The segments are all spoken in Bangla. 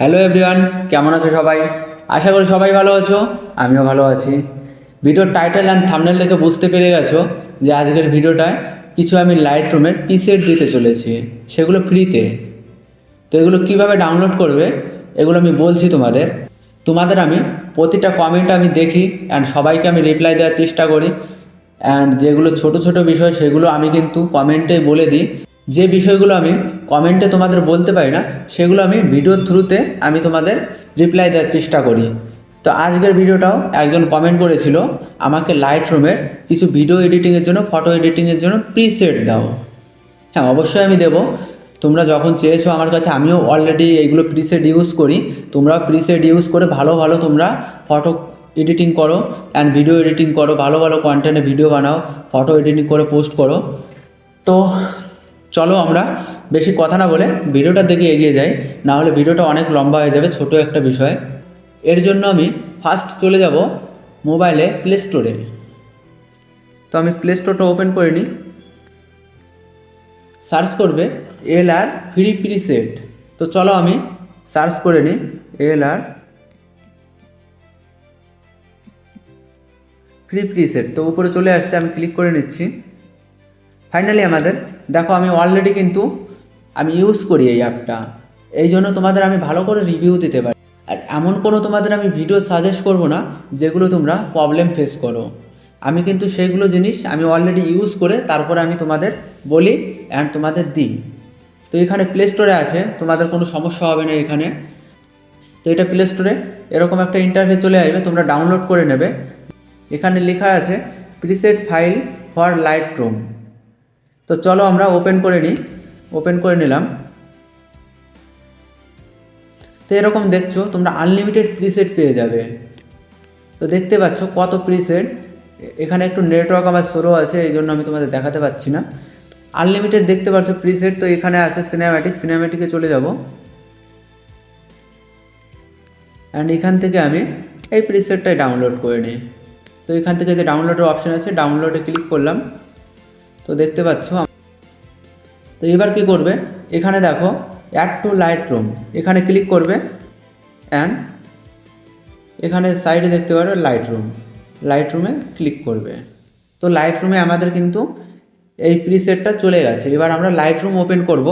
হ্যালো এভরিওয়ান কেমন আছো সবাই? আশা করি সবাই ভালো আছো, আমিও ভালো আছি। ভিডিওর টাইটেল অ্যান্ড থামনেল দেখে বুঝতে পেরে গেছো যে আজকের ভিডিওটায় কিছু আমি লাইট রুমের পিসেট দিতে চলেছি, সেগুলো ফ্রিতে তো এগুলো কীভাবে ডাউনলোড করবে, এগুলো আমি বলছি তোমাদের। তোমাদের আমি প্রতিটা কমেন্ট আমি দেখি অ্যান্ড সবাইকে আমি রিপ্লাই দেওয়ার চেষ্টা করি। অ্যান্ড যেগুলো ছোট ছোট বিষয়, সেগুলো আমি কিন্তু কমেন্টে বলে দিই। যে বিষয়গুলো আমি কমেন্টে তোমাদের বলতে পারি না, সেগুলো আমি ভিডিওর থ্রুতে আমি তোমাদের রিপ্লাই দেওয়ার চেষ্টা করি। তো আজকের ভিডিওটাও একজন কমেন্ট করেছিল, আমাকে লাইট রুমের কিছু ভিডিও এডিটিংয়ের জন্য ফটো এডিটিংয়ের জন্য প্রিসেট দাও। হ্যাঁ অবশ্যই আমি দেবো। তোমরা যখন চেয়েছো আমার কাছে, আমিও অলরেডি এইগুলো প্রিসেট ইউজ করি। তোমরা প্রিসেট ইউজ করে ভালো ভালো তোমরা ফটো এডিটিং করো অ্যান্ড ভিডিও এডিটিং করো, ভালো ভালো কন্টেন্টে ভিডিও বানাও ফটো এডিটিং করে পোস্ট করো। তো চলো আমরা বেশি কথা না বলে ভিডিওটার দিকে এগিয়ে যাই না হলে ভিডিওটা অনেক লম্বা হয়ে যাবে ছোট একটা বিষয়। এর জন্য আমি ফার্স্ট চলে যাব মোবাইলে প্লে স্টোরে তো আমি প্লে স্টোরটা ওপেন করে নিই। সার্চ করবে L R free free set তো চলো আমি সার্চ করে নিই এল আর ফ্রি প্রিসেট তো উপরে চলে আসছে, আমি ক্লিক করে নিচ্ছি। ফাইনালি আমাদের, দেখো আমি অলরেডি কিন্তু আমি ইউজ করি এই অ্যাপটা এই জন্য তোমাদের আমি ভালো করে রিভিউ দিতে পারি। আর এমন কোনো তোমাদের আমি ভিডিও সাজেস্ট করব না, যেগুলো তোমরা প্রবলেম ফেস করো। আমি কিন্তু সেইগুলো জিনিস আমি অলরেডি ইউজ করে তারপরে আমি তোমাদের বলি অ্যান্ড তোমাদের দিই। তো এখানে প্লে স্টোরে আছে, তোমাদের কোনো সমস্যা হবে না এখানে। তো এটা প্লে স্টোরে এরকম একটা ইন্টারভিউ চলে আসবে, তোমরা ডাউনলোড করে নেবে। এখানে লেখা আছে preset file for Lightroom তো চলো আমরা ওপেন করে নিই। ওপেন করে নিলাম। তো এরকম দেখছ, তোমরা আনলিমিটেড প্রিসেট পেয়ে যাবে। তো দেখতে পাচ্ছ কত প্রিসেট এখানে একটু নেটওয়ার্ক আমার স্লো আছে, এই জন্য আমি তোমাদের দেখাতে পাচ্ছি না। আনলিমিটেড দেখতে পাচ্ছ প্রিসেট তো এখানে আছে সিনেম্যাটিক সিনেম্যাটিকে চলে যাব। অ্যান্ড এখান থেকে আমি এই প্রিসেটটাই ডাউনলোড করে নিই। তো এখান থেকে যে ডাউনলোডের অপশান আছে ডাউনলোডে ক্লিক করলাম। তো দেখতে পাচ্ছ তো এবার কি করবে? এখানে দেখো অ্যাড টু লাইট রুম এখানে ক্লিক করবে অ্যান্ড এখানে সাইডে দেখতে পারো লাইট রুম লাইট রুমে ক্লিক করবে। তো লাইট রুমে আমাদের কিন্তু এই প্রিসেটটা চলে গেছে। এবার আমরা লাইট রুম ওপেন করব।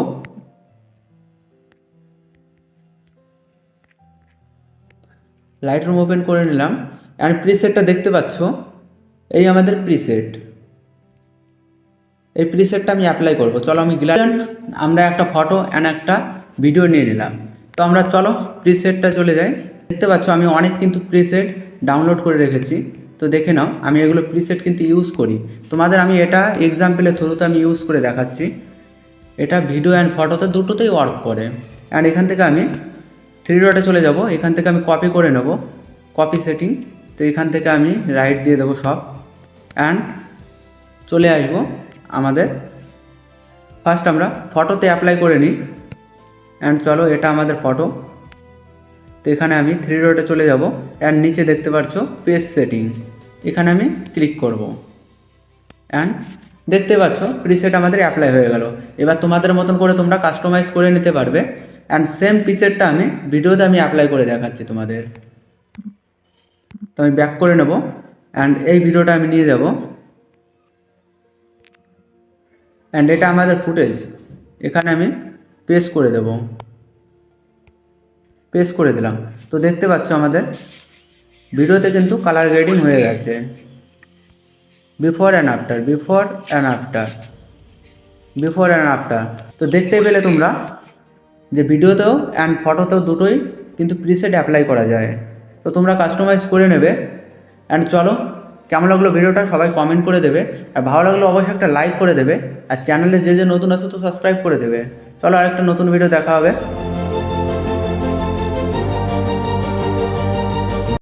লাইট রুম ওপেন করে নিলাম। অ্যান্ড প্রিসেটটা দেখতে পাচ্ছ? এই আমাদের প্রিসেট এই প্রিসেটটা আমি অ্যাপ্লাই করব। চলো আমি গেলাম আমরা একটা ফটো অ্যান্ড একটা ভিডিও নিয়ে নিলাম। তো আমরা চলো প্রিসেটটা চলে যাই। দেখতে পাচ্ছ আমি অনেক কিন্তু প্রিসেট ডাউনলোড করে রেখেছি। তো দেখে নাও, আমি এগুলো প্রিসেট কিন্তু ইউজ করি। তোমাদের আমি এটা এক্সাম্পলের থ্রুতে আমি ইউজ করে দেখাচ্ছি। এটা ভিডিও অ্যান্ড ফটোতে দুটোতেই ওয়ার্ক করে। অ্যান্ড এখান থেকে আমি থ্রি ডটে চলে যাব। এখান থেকে আমি কপি করে নেব। কপি সেটিং তো এখান থেকে আমি রাইট দিয়ে দেবো সব। অ্যান্ড চলে আসব। আমাদের। ফার্স্ট আমরা ফটোতে অ্যাপ্লাই করে নিই। অ্যান্ড চলো এটা আমাদের ফটো তো এখানে আমি থ্রি ডটে চলে যাব। অ্যান্ড নিচে দেখতে পাচ্ছ পেজ সেটিং এখানে আমি ক্লিক করব। অ্যান্ড দেখতে পাচ্ছ প্রিসেট আমাদের অ্যাপ্লাই হয়ে গেল। এবার তোমাদের মতন করে তোমরা কাস্টমাইজ করে নিতে পারবে। অ্যান্ড সেম প্রিসেটটা আমি ভিডিওতে আমি অ্যাপ্লাই করে দেখাচ্ছি তোমাদের। তো আমি ব্যাক করে নেব। অ্যান্ড এই ভিডিওটা আমি নিয়ে যাব। অ্যান্ড এটা আমাদের ফুটেজ এখানে আমি পেস্ট করে দেব। পেস্ট করে দিলাম। তো দেখতে পাচ্ছ আমাদের ভিডিওতে কিন্তু কালার গ্রেডিং হয়ে গেছে। Before and after before and after before and after তো দেখতে পেলে তোমরা যে ভিডিওতেও অ্যান্ড ফটোতেও দুটোই কিন্তু প্রিসেট অ্যাপ্লাই করা যায়। তো তোমরা কাস্টমাইজ করে নেবে। অ্যান্ড চলো কেমন লাগল ভিডিওটা সবাই কমেন্ট করে দেবে। আর ভালো লাগল অবশ্যই একটা লাইক করে দেবে। আর চ্যানেলে যে যে নতুন আছে তো সাবস্ক্রাইব করে দেবে। চলো আরেকটা নতুন ভিডিও দেখা হবে।